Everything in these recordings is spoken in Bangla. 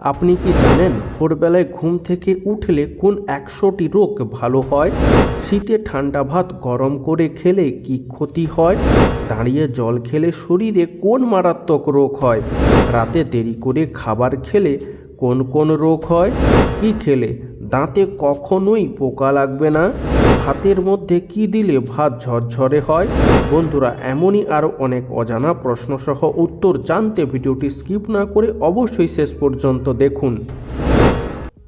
আপনি কি জানেন ভোরবেলায় ঘুম থেকে উঠলে কোন একশোটি রোগ ভালো হয়? শীতে ঠান্ডা ভাত গরম করে খেলে কি ক্ষতি হয়? দাঁড়িয়ে জল খেলে শরীরে কোন মারাত্মক রোগ হয়? রাতে দেরি করে খাবার খেলে কোন কোন রোগ হয়? কি খেলে? দাঁতে কখনোই পোকা লাগবে না? ভাতের মধ্যে কি দিলে ভাত ঝরঝরে হয়? বন্ধুরা, এমনই আরও অনেক অজানা প্রশ্নসহ উত্তর জানতে ভিডিওটি স্কিপ না করে অবশ্যই শেষ পর্যন্ত দেখুন।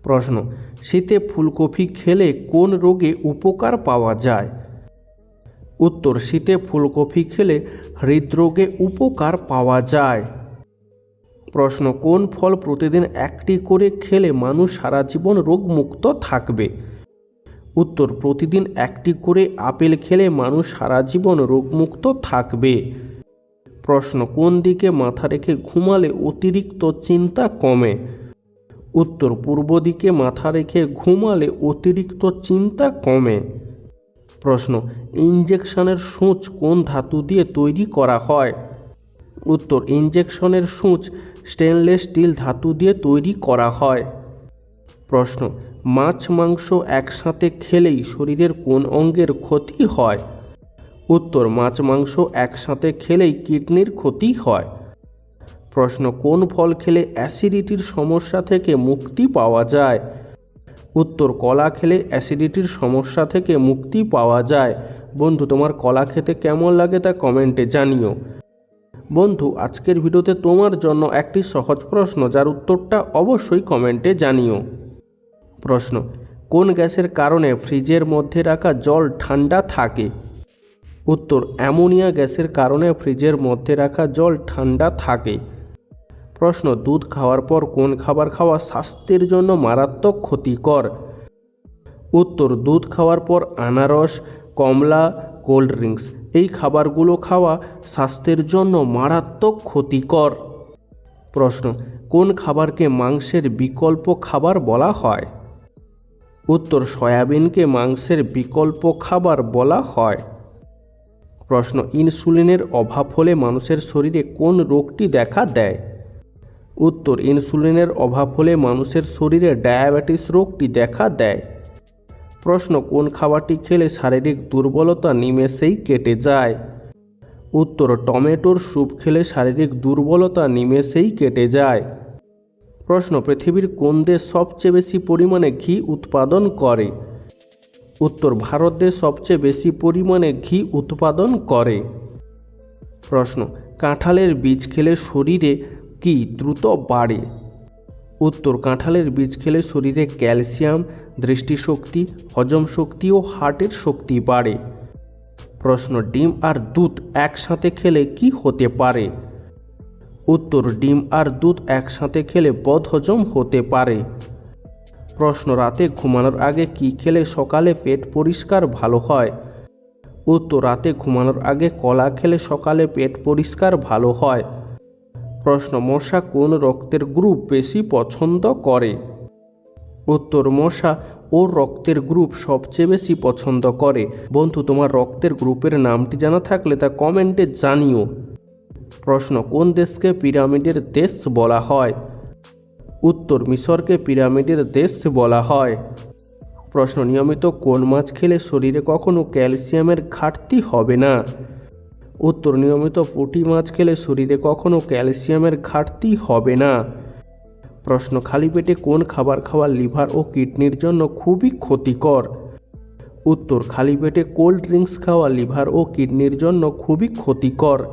প্রশ্ন, শীতে ফুলকপি খেলে কোন রোগে উপকার পাওয়া যায়? উত্তর, শীতে ফুলকপি খেলে হৃদরোগে উপকার পাওয়া যায়। প্রশ্ন, কোন ফল প্রতিদিন একটি করে খেলে মানুষ সারা জীবন রোগমুক্ত থাকবে? উত্তর, প্রতিদিন একটি করে আপেল খেলে মানুষ সারা জীবন রোগমুক্ত থাকবে। প্রশ্ন, কোন দিকে মাথা রেখে ঘুমালে অতিরিক্ত চিন্তা কমে? উত্তর, পূর্ব দিকে মাথা রেখে ঘুমালে অতিরিক্ত চিন্তা কমে। প্রশ্ন ইঞ্জেকশনের সূচ কোন ধাতু দিয়ে তৈরি করা হয়? উত্তর ইঞ্জেকশনের সূচ স্টেনলেস স্টিল ধাতু দিয়ে তৈরি করা হয়। প্রশ্ন মাছ মাংস একসাথে খেলেই শরীরের কোন অঙ্গের ক্ষতি হয়? উত্তর, মাছ মাংস একসাথে খেলেই কিডনির ক্ষতি হয়। প্রশ্ন, কোন ফল খেলে অ্যাসিডিটির সমস্যা থেকে মুক্তি পাওয়া যায়? উত্তর, কলা খেলে অ্যাসিডিটির সমস্যা থেকে মুক্তি পাওয়া যায়। বন্ধু, তোমার কলা খেতে কেমন লাগে তা কমেন্টে জানিও। বন্ধু, আজকের ভিডিওতে তোমার জন্য একটি সহজ প্রশ্ন, যার উত্তরটা অবশ্যই কমেন্টে জানিও। প্রশ্ন, কোন গ্যাসের কারণে ফ্রিজের মধ্যে রাখা জল ঠান্ডা থাকে? উত্তর, অ্যামোনিয়া গ্যাসের কারণে ফ্রিজের মধ্যে রাখা জল ঠান্ডা থাকে। প্রশ্ন, দুধ খাওয়ার পর কোন খাবার খাওয়া স্বাস্থ্যের জন্য মারাত্মক ক্ষতিকর? উত্তর, দুধ খাওয়ার পর আনারস, কমলা, কোল্ড ড্রিঙ্কস, এই খাবারগুলো খাওয়া স্বাস্থ্যের জন্য মারাত্মক ক্ষতিকর। প্রশ্ন, কোন খাবারকে মাংসের বিকল্প খাবার বলা হয়? উত্তর সয়াবিনকে মাংসের বিকল্প খাবার বলা হয়। প্রশ্ন, ইনসুলিনের অভাব হলে মানুষের শরীরে কোন রোগটি দেখা দেয়? উত্তর, ইনসুলিনের অভাব হলে মানুষের শরীরে ডায়াবেটিস রোগটি দেখা দেয়। প্রশ্ন, কোন খাবারটি খেলে শারীরিক দুর্বলতা নিমেষেই কেটে যায়? উত্তর, টমেটোর স্যুপ খেলে শারীরিক দুর্বলতা নিমেষেই কেটে যায়। প্রশ্ন, পৃথিবীর কোন দেশ সবচেয়ে বেশি পরিমাণে ঘি উৎপাদন করে? উত্তর, ভারত দেশ সবচেয়ে বেশি পরিমাণে ঘি উৎপাদন করে। প্রশ্ন, কাঁঠালের বীজ খেলে শরীরে কি দ্রুত বাড়ে? উত্তর, কাঁঠালের বীজ খেলে শরীরে ক্যালসিয়াম, দৃষ্টিশক্তি, হজম শক্তি ও হার্টের শক্তি বাড়ে। প্রশ্ন, ডিম আর দুধ একসাথে খেলে কি হতে পারে? উত্তর ডিম আর দুধ একসাথে খেলে বদহজম হতে পারে। প্রশ্ন, রাতে ঘুমানোর আগে কি খেলে সকালে পেট পরিষ্কার ভালো হয়? উত্তর, রাতে ঘুমানোর আগে কলা খেলে সকালে পেট পরিষ্কার ভালো হয়। প্রশ্ন, মশা কোন রক্তের গ্রুপ বেশি পছন্দ করে? উত্তর, মশা ও রক্তের গ্রুপ সবচেয়ে বেশি পছন্দ করে। বন্ধু, তোমার রক্তের গ্রুপের নামটি জানা থাকলে তা কমেন্টে জানিও। প্রশ্ন, কোন দেশকে পিরামিডের দেশ বলা হয়? উত্তর, মিশরকে পিরামিডের দেশ বলা হয়। প্রশ্ন, নিয়মিত কোন মাছ খেলে শরীরে কখনো ক্যালসিয়ামের ঘাটতি হবে না? উত্তর, নিয়মিত পুঁটি মাছ খেলে শরীরে কখনো ক্যালসিয়ামের ঘাটতি হবে না। প্রশ্ন, খালি পেটে কোন খাবার খাওয়া লিভার ও কিডনির জন্য খুবই ক্ষতিকর? উত্তর, খালি পেটে কোল্ড ড্রিঙ্কস খাওয়া লিভার ও কিডনির জন্য খুবই ক্ষতিকর।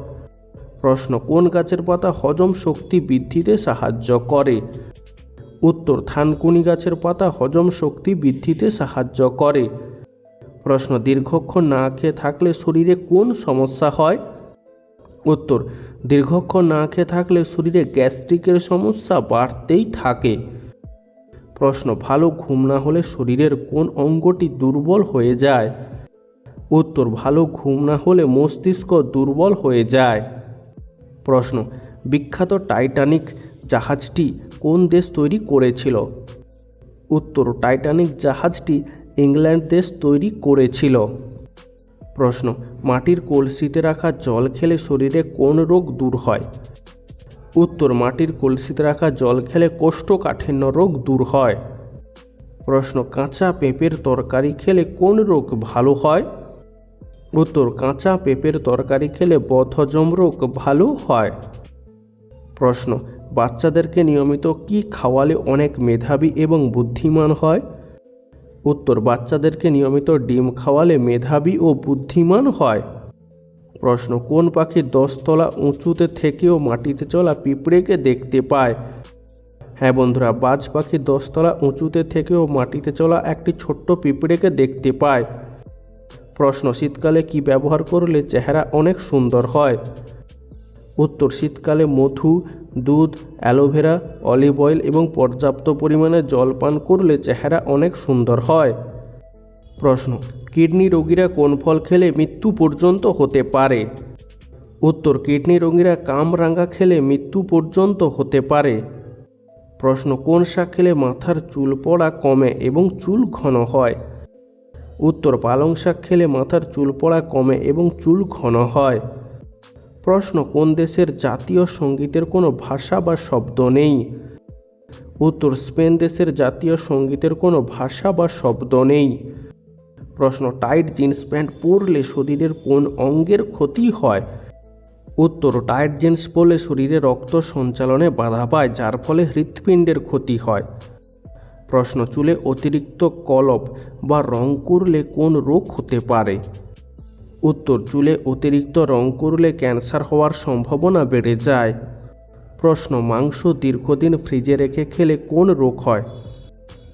প্রশ্ন, কোন গাছের পাতা হজম শক্তি বৃদ্ধিতে সাহায্য করে? উত্তর, থানকুনি গাছের পাতা হজম শক্তি বৃদ্ধিতে সাহায্য করে। প্রশ্ন, দীর্ঘক্ষণ না খেয়ে থাকলে শরীরে কোন সমস্যা হয়? উত্তর, দীর্ঘক্ষণ না খেয়ে থাকলে শরীরে গ্যাস্ট্রিকের সমস্যা বাড়তেই থাকে। প্রশ্ন, ভালো ঘুম না হলে শরীরের কোন অঙ্গটি দুর্বল হয়ে যায়? উত্তর, ভালো ঘুম না হলে মস্তিষ্ক দুর্বল হয়ে যায়। প্রশ্ন, বিখ্যাত টাইটানিক জাহাজটি কোন দেশ তৈরি করেছিল? উত্তর, টাইটানিক জাহাজটি ইংল্যান্ড দেশ তৈরি করেছিল। প্রশ্ন, মাটির কলসিতে রাখা জল খেলে শরীরে কোন রোগ দূর হয়? উত্তর, মাটির কলসিতে রাখা জল খেলে কোষ্ঠকাঠিন্য রোগ দূর হয়। প্রশ্ন, কাঁচা পেঁপের তরকারি খেলে কোন রোগ ভালো হয়? উত্তর, কাঁচা পেঁপের তরকারি খেলে বদহজম রোগ ভালো হয়? প্রশ্ন, বাচ্চাদেরকে নিয়মিত কি খাওয়ালে অনেক মেধাবী এবং বুদ্ধিমান হয়? উত্তর, বাচ্চাদেরকে নিয়মিত ডিম খাওয়ালে মেধাবী ও বুদ্ধিমান হয়। প্রশ্ন, কোন পাখি দশতলা উঁচুতে থেকেও মাটিতে চলা পিঁপড়েকে দেখতে পায়? হ্যাঁ বন্ধুরা, বাজ পাখি দশতলা উঁচুতে থেকেও মাটিতে চলা একটি ছোট্ট পিঁপড়েকে দেখতে পায়। প্রশ্ন, শীতকালে কি ব্যবহার করলে চেহারা অনেক সুন্দর হয়? উত্তর, শীতকালে মধু, দুধ, অ্যালোভেরা, অলিভ অয়েল এবং পর্যাপ্ত পরিমাণে জল পান করলে চেহারা অনেক সুন্দর হয়। প্রশ্ন, কিডনি রোগীরা কোন ফল খেলে মৃত্যু পর্যন্ত হতে পারে? উত্তর, কিডনি রোগীরা কামরাঙ্গা খেলে মৃত্যু পর্যন্ত হতে পারে। প্রশ্ন, কোন শাক খেলে মাথার চুল পড়া কমে এবং চুল ঘন হয়? উত্তর পালং শাক খেলে মাথার চুল পড়া কমে এবং চুল ঘন হয়। প্রশ্ন, কোন দেশের জাতীয় সঙ্গীতের কোনো ভাষা বা শব্দ নেই? উত্তর, স্পেন দেশের জাতীয় সঙ্গীতের কোনো ভাষা বা শব্দ নেই। প্রশ্ন টাইট জিন্স প্যান্ট পরলে শরীরের কোন অঙ্গের ক্ষতি হয়? উত্তর টাইট জিন্স পরলে শরীরে রক্ত সঞ্চালনে বাধা পায়, যার ফলে হৃৎপিণ্ডের ক্ষতি হয়। প্রশ্ন, চুলে অতিরিক্ত কলপ বা রং করলে কোন রোগ হতে পারে? উত্তর, চুলে অতিরিক্ত রং করলে ক্যান্সার হওয়ার সম্ভাবনা বেড়ে যায়। প্রশ্ন, মাংস দীর্ঘদিন ফ্রিজে রেখে খেলে কোন রোগ হয়?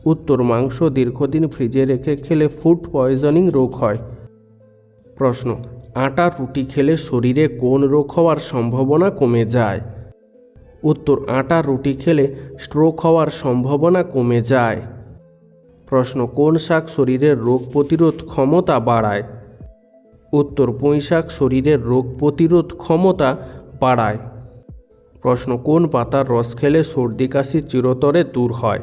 উত্তর, মাংস দীর্ঘদিন ফ্রিজে রেখে খেলে ফুড পয়জনিং রোগ হয়। প্রশ্ন আটার রুটি খেলে শরীরে কোন রোগ হওয়ার সম্ভাবনা কমে যায়? উত্তর আটা রুটি খেলে স্ট্রোক হওয়ার সম্ভাবনা কমে যায়। প্রশ্ন, কোন শাক শরীরের রোগ প্রতিরোধ ক্ষমতা বাড়ায়? উত্তর, পুঁই শাক শরীরের রোগ প্রতিরোধ ক্ষমতা বাড়ায়। প্রশ্ন, কোন পাতার রস খেলে সর্দি কাশি চিরতরে দূর হয়?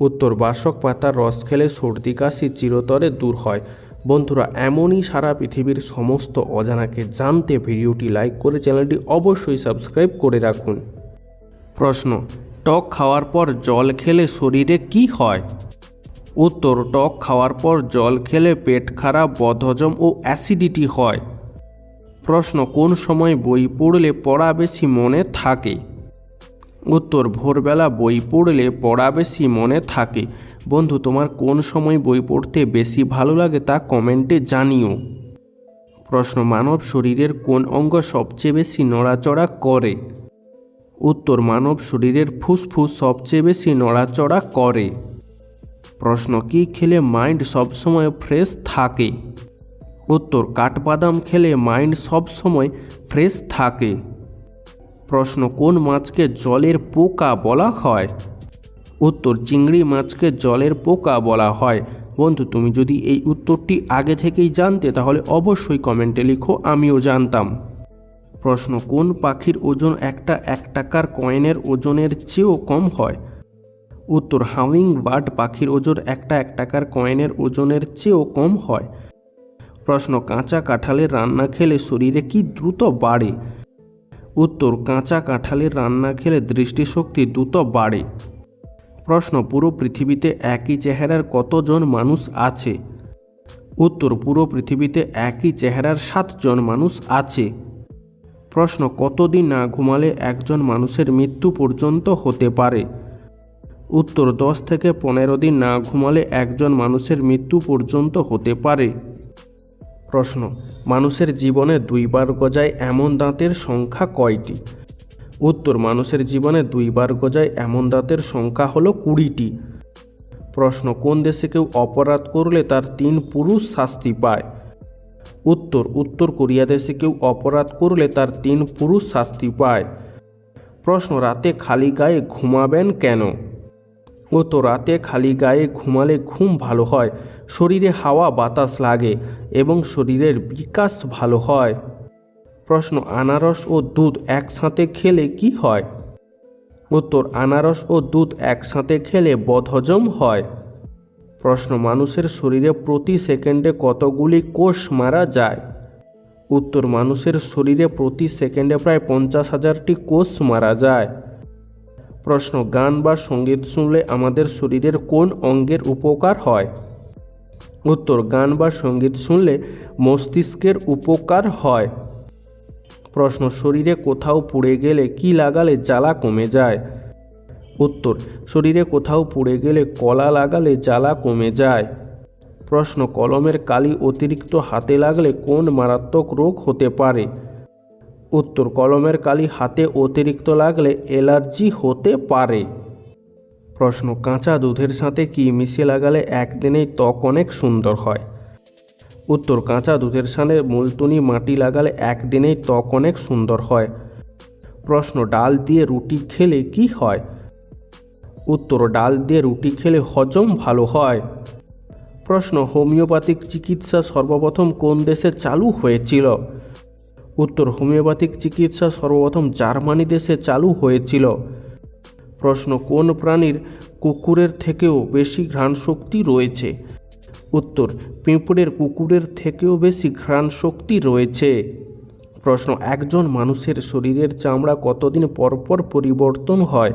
উত্তর, বাসক পাতার রস খেলে সর্দি কাশি চিরতরে দূর হয়। বন্ধুরা, এমনই সারা পৃথিবীর সমস্ত অজানাকে জানতে ভিডিওটি লাইক করে চ্যানেলটি অবশ্যই সাবস্ক্রাইব করে রাখুন। প্রশ্ন, টক খাওয়ার পর জল খেলে শরীরে কি হয়? উত্তর, টক খাওয়ার পর জল খেলে পেট খারাপ, বদহজম ও অ্যাসিডিটি হয়। প্রশ্ন, কোন সময় বই পড়লে পড়া বেশি মনে থাকে? উত্তর, ভোরবেলা বই পড়লে পড়া বেশি মনে থাকে। বন্ধু, তোমার কোন সময় বই পড়তে বেশি ভালো লাগে তা কমেন্টে জানিও। প্রশ্ন, মানব শরীরের কোন অঙ্গ সবচেয়ে বেশি নড়াচড়া করে? উত্তর, মানব শরীরের ফুসফুস সবচেয়ে বেশি নড়াচড়া করে। প্রশ্ন, কি খেলে মাইন্ড সবসময় ফ্রেশ থাকে? উত্তর, কাঠবাদাম খেলে মাইন্ড সবসময় ফ্রেশ থাকে। প্রশ্ন, কোন মাছকে জলের পোকা বলা হয়? উত্তর, চিংড়ি মাছকে জলের পোকা বলা হয়। বন্ধু, তুমি যদি এই উত্তরটি আগে থেকেই জানতে, তাহলে অবশ্যই কমেন্টে লিখো, আমিও জানতাম। প্রশ্ন, কোন পাখির ওজন একটা এক টাকার কয়েনের ওজনের চেয়েও কম হয়? উত্তর হাউইং বার্ড পাখির ওজন একটা এক টাকার কয়েনের ওজনের চেয়েও কম হয়। প্রশ্ন, কাঁচা কাঁঠালের রান্না খেলে শরীরে কি দ্রুত বাড়ে? উত্তর, কাঁচা কাঁঠালের রান্না খেলে দৃষ্টিশক্তি দ্রুত বাড়ে। প্রশ্ন, পুরো পৃথিবীতে একই চেহারার কতজন মানুষ আছে? উত্তর, পুরো পৃথিবীতে একই চেহারার সাতজন মানুষ আছে। প্রশ্ন, কতদিন না ঘুমালে একজন মানুষের মৃত্যু পর্যন্ত হতে পারে? উত্তর, দশ থেকে পনেরো দিন না ঘুমালে একজন মানুষের মৃত্যু পর্যন্ত হতে পারে। প্রশ্ন, মানুষের জীবনে দুইবার গজায় এমন দাঁতের সংখ্যা কয়টি? উত্তর, মানুষের জীবনে দুইবার গজায় এমন দাঁতের সংখ্যা হলো কুড়িটি। প্রশ্ন, কোন দেশে কেউ অপরাধ করলে তার তিন পুরুষ শাস্তি পায়? উত্তর উত্তর কোরিয়া দেশে কেউ অপরাধ করলে তার তিন পুরুষ শাস্তি পায়। প্রশ্ন, রাতে খালি গায়ে ঘুমাবেন কেন? ও তো রাতে খালি গায়ে ঘুমালে ঘুম ভালো হয়। শরীরে হাওয়া বাতাস লাগে এবং শরীরের বিকাশ ভালো হয়। প্রশ্ন, আনারস ও দুধ একসাথে খেলে কি হয়? উত্তর, আনারস ও দুধ একসাথে খেলে বদহজম হয়। প্রশ্ন, মানুষের শরীরে প্রতি সেকেন্ডে কতগুলি কোষ মারা যায়? উত্তর, মানুষের শরীরে প্রতি সেকেন্ডে প্রায় পঞ্চাশ হাজারটি কোষ মারা যায়। প্রশ্ন, গান বা সংগীত শুনলে আমাদের শরীরের কোন অঙ্গের উপকার হয়? উত্তর, গান বা সংগীত শুনলে মস্তিষ্কের উপকার হয়। প্রশ্ন, শরীরে কোথাও পুড়ে গেলে কি লাগালে জ্বালা কমে যায়? উত্তর, শরীরে কোথাও পুড়ে গেলে কলা লাগালে জ্বালা কমে যায়। প্রশ্ন, কলমের কালি অতিরিক্ত হাতে লাগলে কোন মারাত্মক রোগ হতে পারে? উত্তর, কলমের কালি হাতে অতিরিক্ত লাগলে অ্যালার্জি হতে পারে। প্রশ্ন, কাঁচা দুধের সাথে কি মিশিয়ে লাগালে একদিনেই ত্বক অনেক সুন্দর হয়? উত্তর, কাঁচা দুধের সাথে মুলতুনি মাটি লাগালে একদিনেই ত্বক অনেক সুন্দর হয়। প্রশ্ন, ডাল দিয়ে রুটি খেলে কি হয়? উত্তর, ডাল দিয়ে রুটি খেলে হজম ভালো হয়। প্রশ্ন, হোমিওপ্যাথিক চিকিৎসা সর্বপ্রথম কোন দেশে চালু হয়েছিল? উত্তর, হোমিওপ্যাথিক চিকিৎসা সর্বপ্রথম জার্মানি দেশে চালু হয়েছিল। প্রশ্ন, কোন প্রাণীর কুকুরের থেকেও বেশি ঘ্রাণ শক্তি রয়েছে? উত্তর, পিঁপড়ের কুকুরের থেকেও বেশি ঘ্রাণ শক্তি রয়েছে। প্রশ্ন, একজন মানুষের শরীরের চামড়া কতদিন পর পর পরিবর্তন হয়?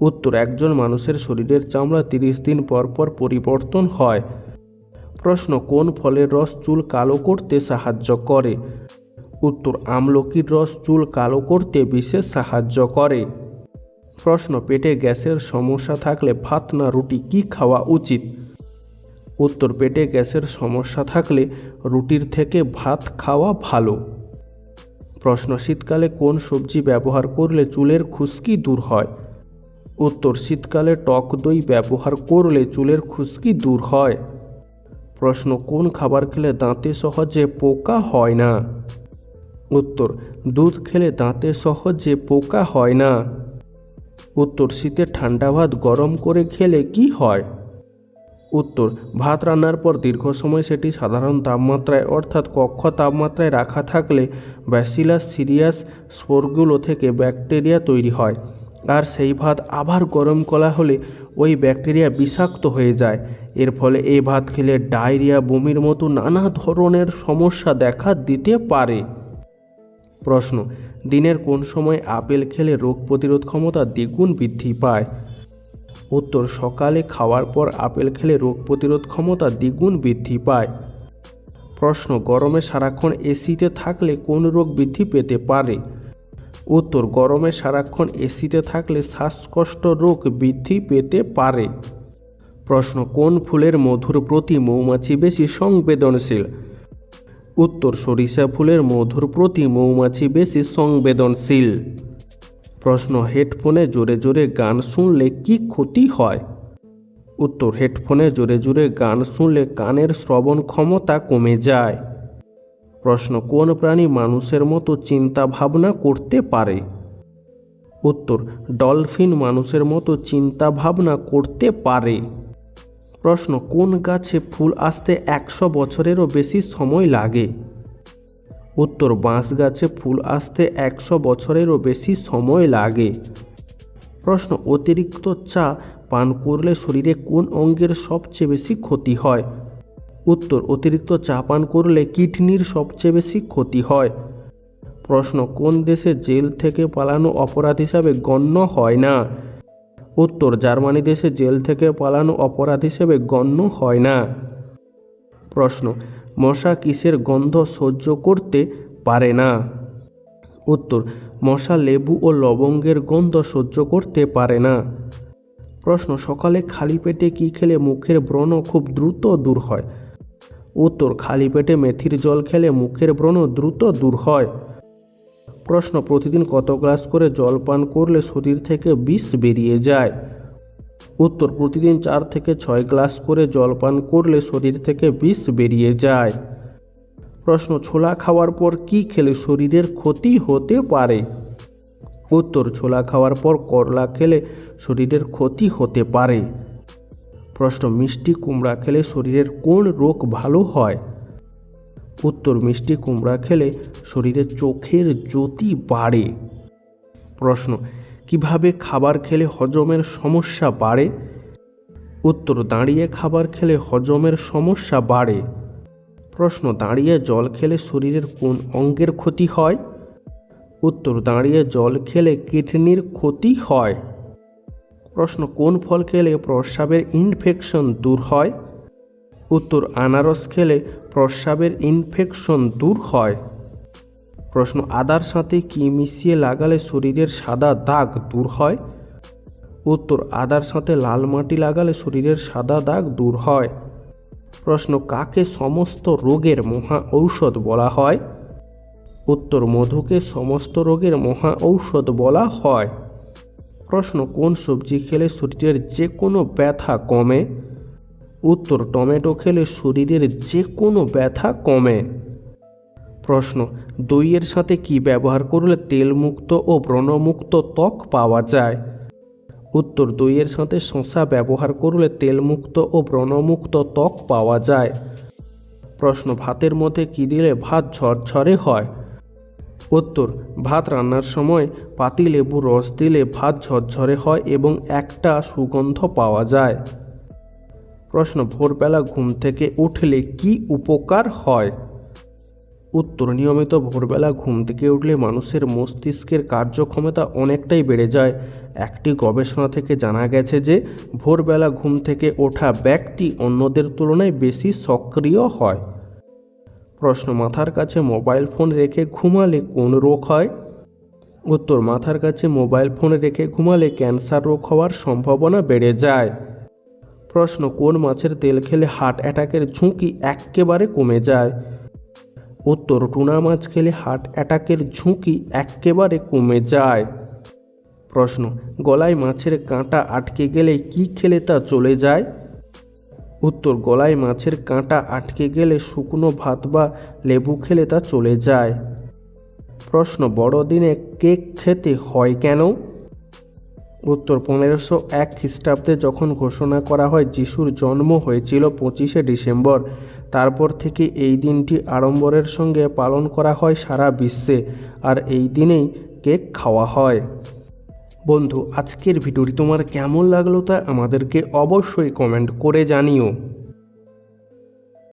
উত্তর, একজন মানুষের শরীরের চামড়া তিরিশ দিন পর পর পরিবর্তন হয়। প্রশ্ন, কোন ফলের রস চুল কালো করতে সাহায্য করে? উত্তর, আমলকির রস চুল কালো করতে বিশেষ সাহায্য করে। প্রশ্ন, পেটে গ্যাসের সমস্যা থাকলে ভাত না রুটি কি খাওয়া উচিত? উত্তর, পেটে গ্যাসের সমস্যা থাকলে রুটির থেকে ভাত খাওয়া ভালো। প্রশ্ন, শীতকালে কোন সবজি ব্যবহার করলে চুলের খুশকি দূর হয়? উত্তর, শীতকালে টক দই ব্যবহার করলে চুলের খুশকি দূর হয়। প্রশ্ন, কোন খাবার খেলে দাঁতে সহজে পোকা হয় না? উত্তর, দুধ খেলে দাঁতে সহজে পোকা হয় না। উত্তর শীতে ঠান্ডা ভাত গরম করে খেলে কি হয়? উত্তর, ভাত রান্নার পর দীর্ঘ সময় সেটি সাধারণ তাপমাত্রায়, অর্থাৎ কক্ষ তাপমাত্রায় রাখা থাকলে ব্যাসিলাস, সিরিয়াস স্পোরগুলো থেকে ব্যাকটেরিয়া তৈরি হয়। আর সেই ভাত আবার গরম করা হলে ওই ব্যাকটেরিয়া বিষাক্ত হয়ে যায়। এর ফলে এই ভাত খেলে ডায়রিয়া, বমির মতো নানা ধরনের সমস্যা দেখা দিতে পারে। প্রশ্ন দিনের কোন সময় আপেল খেলে রোগ প্রতিরোধ ক্ষমতা দ্বিগুণ বৃদ্ধি পায়? উত্তর, সকালে খাওয়ার পর আপেল খেলে রোগ প্রতিরোধ ক্ষমতা দ্বিগুণ বৃদ্ধি পায়। প্রশ্ন, গরমে সারাক্ষণ এসিতে থাকলে কোন রোগ বৃদ্ধি পেতে পারে? উত্তর, গরমে সারাক্ষণ এসিতে থাকলে শ্বাসকষ্ট রোগ বৃদ্ধি পেতে পারে। প্রশ্ন, কোন ফুলের মধুর প্রতি মৌমাছি বেশি সংবেদনশীল? উত্তর সরিষা ফুলের মধুর প্রতি মৌমাছি বেশি সংবেদনশীল। প্রশ্ন, হেডফোনে জোরে জোরে গান শুনলে কি ক্ষতি হয়? উত্তর, হেডফোনে জোরে জোরে গান শুনলে কানের শ্রবণ ক্ষমতা কমে যায়। প্রশ্ন, কোন প্রাণী মানুষের মতো চিন্তা ভাবনা করতে পারে? উত্তর, ডলফিন মানুষের মতো চিন্তা ভাবনা করতে পারে। প্রশ্ন, কোন গাছে ফুল আসতে একশো বছরেরও বেশি সময় লাগে? উত্তর, বাঁশ গাছে ফুল আসতে একশো বছরেরও বেশি সময় লাগে। প্রশ্ন, অতিরিক্ত চা পান করলে শরীরে কোন অঙ্গের সবচেয়ে বেশি ক্ষতি হয়? উত্তর, অতিরিক্ত চা পান করলে কিডনির সবচেয়ে বেশি ক্ষতি হয়। প্রশ্ন, কোন দেশে জেল থেকে পালানো অপরাধ হিসাবে গণ্য হয় না? উত্তর, জার্মানি দেশে জেল থেকে পালানো অপরাধ হিসেবে গণ্য হয় না। প্রশ্ন, মশা কিসের গন্ধ সহ্য করতে পারে না? উত্তর, মশা লেবু ও লবঙ্গের গন্ধ সহ্য করতে পারে না। প্রশ্ন, সকালে খালি পেটে কি খেলে মুখের ব্রণ খুব দ্রুত দূর হয়? উত্তর, খালি পেটে মেথির জল খেলে মুখের ব্রণ দ্রুত দূর হয়। প্রশ্ন, প্রতিদিন কত গ্লাস করে জল পান করলে শরীর থেকে বিষ বেরিয়ে যায়? উত্তর, প্রতিদিন চার থেকে ছয় গ্লাস করে জল পান করলে শরীর থেকে বিষ বেরিয়ে যায়। প্রশ্ন, ছোলা খাওয়ার পর কি খেলে শরীরের ক্ষতি হতে পারে? উত্তর, ছোলা খাওয়ার পর করলা খেলে শরীরের ক্ষতি হতে পারে। প্রশ্ন, মিষ্টি কুমড়া খেলে শরীরের কোন রোগ ভালো হয়? উত্তর মিষ্টি কুমড়া খেলে শরীরে চোখের জ্যোতি বাড়ে। প্রশ্ন, কীভাবে খাবার খেলে হজমের সমস্যা বাড়ে? উত্তর, দাঁড়িয়ে খাবার খেলে হজমের সমস্যা বাড়ে। প্রশ্ন, দাঁড়িয়ে জল খেলে শরীরের কোন অঙ্গের ক্ষতি হয়? উত্তর, দাঁড়িয়ে জল খেলে কিডনির ক্ষতি হয়। প্রশ্ন, কোন ফল খেলে প্রস্রাবের ইনফেকশন দূর হয়? উত্তর আনারস খেলে প্রস্রাবের ইনফেকশন দূর হয়। প্রশ্ন, আদার সাথে কি মিশিয়ে লাগালে শরীরের সাদা দাগ দূর হয়? উত্তর, আদার সাথে লাল মাটি লাগালে শরীরের সাদা দাগ দূর হয়। প্রশ্ন, কাকে সমস্ত রোগের মহা ঔষধ বলা হয়? উত্তর, মধুকে সমস্ত রোগের মহা ঔষধ বলা হয়। প্রশ্ন, কোন সবজি খেলে শরীরের যে কোনো ব্যথা কমে? উত্তর, টমেটো খেলে শরীরের যে কোনো ব্যথা কমে। প্রশ্ন, দইয়ের সাথে কি ব্যবহার করলে তেলমুক্ত ও ব্রণমুক্ত ত্বক পাওয়া যায়? উত্তর, দইয়ের সাথে শশা ব্যবহার করলে তেলমুক্ত ও ব্রণমুক্ত ত্বক পাওয়া যায়। প্রশ্ন, ভাতের মধ্যে কি দিলে ভাত ঝরঝরে হয়? উত্তর, ভাত রান্নার সময় পাতিলেবু রস দিলে ভাত ঝরঝরে হয় এবং একটা সুগন্ধ পাওয়া যায়। প্রশ্ন, ভোরবেলা ঘুম থেকে উঠলে কি উপকার হয়? উত্তর, নিয়মিত ভোরবেলা ঘুম থেকে উঠলে মানুষের মস্তিষ্কের কার্যক্ষমতা অনেকটাই বেড়ে যায়। একটি গবেষণা থেকে জানা গেছে যে, ভোরবেলা ঘুম থেকে ওঠা ব্যক্তি অন্যদের তুলনায় বেশি সক্রিয় হয়। প্রশ্ন, মাথার কাছে মোবাইল ফোন রেখে ঘুমালে কোন রোগ হয়? উত্তর, মাথার কাছে মোবাইল ফোন রেখে ঘুমালে ক্যান্সার রোগ হওয়ার সম্ভাবনা বেড়ে যায়। প্রশ্ন, কোন মাছের তেল খেলে হার্ট অ্যাটাকের ঝুঁকি একেবারে কমে যায়? উত্তর, টুনা মাছ খেলে হার্ট অ্যাটাকের ঝুঁকি একেবারে কমে যায়। প্রশ্ন, গলায় মাছের কাঁটা আটকে গেলে কি খেলে তা চলে যায়? উত্তর, গলায় মাছের কাঁটা আটকে গেলে শুকনো ভাত বা লেবু খেলে তা চলে যায়। প্রশ্ন, বড়দিনে কেক খেতে হয় কেন? উত্তর পনেরোশো এক খ্রিস্টাব্দে যখন ঘোষণা করা হয় যিশুর জন্ম হয়েছিল পঁচিশে ডিসেম্বর, তারপর থেকে এই দিনটি আড়ম্বরের সঙ্গে পালন করা হয় সারা বিশ্বে, আর এই দিনেই কেক খাওয়া হয়। বন্ধু, আজকের ভিডিওটি তোমার কেমন লাগল তা আমাদেরকে অবশ্যই কমেন্ট করে জানিও।